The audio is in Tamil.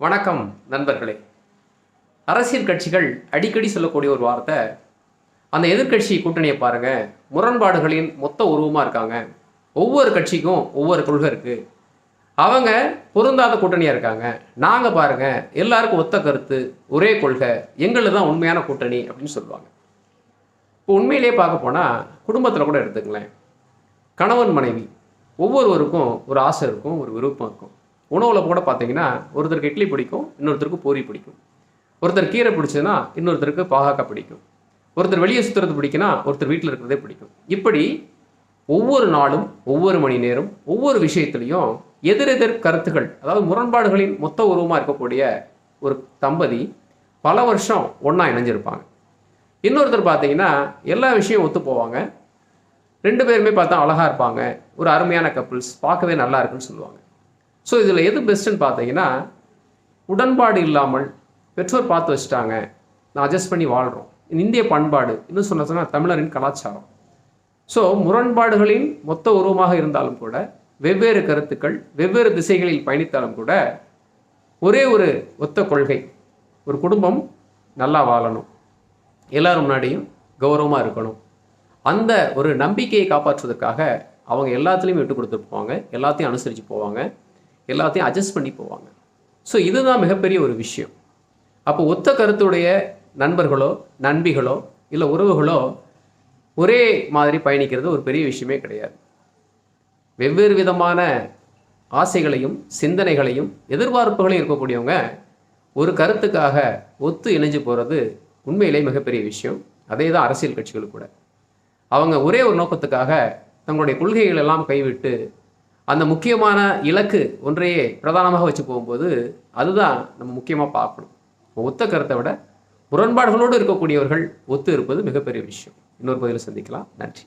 வணக்கம் நண்பர்களே. அரசியல் கட்சிகள் அடிக்கடி சொல்லக்கூடிய ஒரு வார்த்தை அந்த எதிர்க்கட்சி கூட்டணியை பாருங்கள் முரண்பாடுகளின் மொத்த உருவமாக இருக்காங்க. ஒவ்வொரு கட்சிக்கும் ஒவ்வொரு கொள்கை இருக்குது அவங்க பொருந்தாத கூட்டணியாக இருக்காங்க. நாங்கள் பாருங்க எல்லாருக்கும் ஒத்த கருத்து ஒரே கொள்கை எங்களுக்கு தான் உண்மையான கூட்டணி அப்படின்னு சொல்லுவாங்க. இப்போ உண்மையிலேயே பார்க்க போனால் குடும்பத்தில் கூட எடுத்துக்கலேன் கணவன் மனைவி ஒவ்வொருவருக்கும் ஒரு ஆசை இருக்கும் ஒரு விருப்பம் இருக்கும். உணவில் கூட பார்த்தீங்கன்னா ஒருத்தருக்கு இட்லி பிடிக்கும் இன்னொருத்தருக்கு பூரி பிடிக்கும். ஒருத்தர் கீரை பிடிச்சதுன்னா இன்னொருத்தருக்கு பாகாக்காய் பிடிக்கும். ஒருத்தர் வெளியே சுற்றுறது பிடிக்குன்னா ஒருத்தர் வீட்டில் இருக்கிறதே பிடிக்கும். இப்படி ஒவ்வொரு நாளும் ஒவ்வொரு மணி நேரம் ஒவ்வொரு விஷயத்துலையும் எதிரெதிர் கருத்துகள் அதாவது முரண்பாடுகளின் மொத்த உருவமாக இருக்கக்கூடிய ஒரு தம்பதி பல வருஷம் ஒன்றா இணைஞ்சிருப்பாங்க. இன்னொருத்தர் பார்த்தீங்கன்னா எல்லா விஷயம் ஒத்து போவாங்க. ரெண்டு பேருமே பார்த்தா அழகாக இருப்பாங்க. ஒரு அருமையான கப்புள்ஸ் பார்க்கவே நல்லா இருக்குன்னு சொல்லுவாங்க. ஸோ இதில் எது பெஸ்ட்டுன்னு பார்த்தீங்கன்னா உடன்பாடு இல்லாமல் பெற்றோர் பார்த்து வச்சுட்டாங்க. நான் அட்ஜஸ்ட் பண்ணி வாழ்கிறோம் இந்திய பண்பாடு இன்னும் சொன்ன சொன்னால் தமிழரின் கலாச்சாரம். ஸோ முரண்பாடுகளின் மொத்த உருவமாக இருந்தாலும் கூட வெவ்வேறு கருத்துக்கள் வெவ்வேறு திசைகளில் பயணித்தாலும் கூட ஒரே ஒரு ஒத்த கொள்கை. ஒரு குடும்பம் நல்லா வாழணும். எல்லாரும் முன்னாடியும் கௌரவமாக இருக்கணும். அந்த ஒரு நம்பிக்கையை காப்பாற்றுவதற்காக அவங்க எல்லாத்துலேயும் விட்டு கொடுத்து போவாங்க. எல்லாத்தையும் அனுசரித்து போவாங்க. எல்லாத்தையும் அட்ஜஸ்ட் பண்ணி போவாங்க. ஸோ இதுதான் மிகப்பெரிய ஒரு விஷயம். அப்போ ஒத்த கருத்துடைய நண்பர்களோ நண்பிகளோ இல்லை உறவுகளோ ஒரே மாதிரி பயணிக்கிறது ஒரு பெரிய விஷயமே கிடையாது. வெவ்வேறு விதமான ஆசைகளையும் சிந்தனைகளையும் எதிர்பார்ப்புகளையும் இருக்கக்கூடியவங்க ஒரு கருத்துக்காக ஒத்து இணைஞ்சு போகிறது உண்மையிலே மிகப்பெரிய விஷயம். அதே தான் அரசியல் கட்சிகள் கூட. அவங்க ஒரே ஒரு நோக்கத்துக்காக தங்களுடைய கொள்கைகள் எல்லாம் கைவிட்டு அந்த முக்கியமான இலக்கு ஒன்றையே பிரதானமாக வச்சு போகும்போது அதுதான் நம்ம முக்கியமாக பார்க்கணும். ஒத்த கருத்தை விட முரண்பாடுகளோடு இருக்கக்கூடியவர்கள் ஒத்து இருப்பது மிகப்பெரிய விஷயம். இன்னொரு பதிவில் சந்திக்கலாம். நன்றி.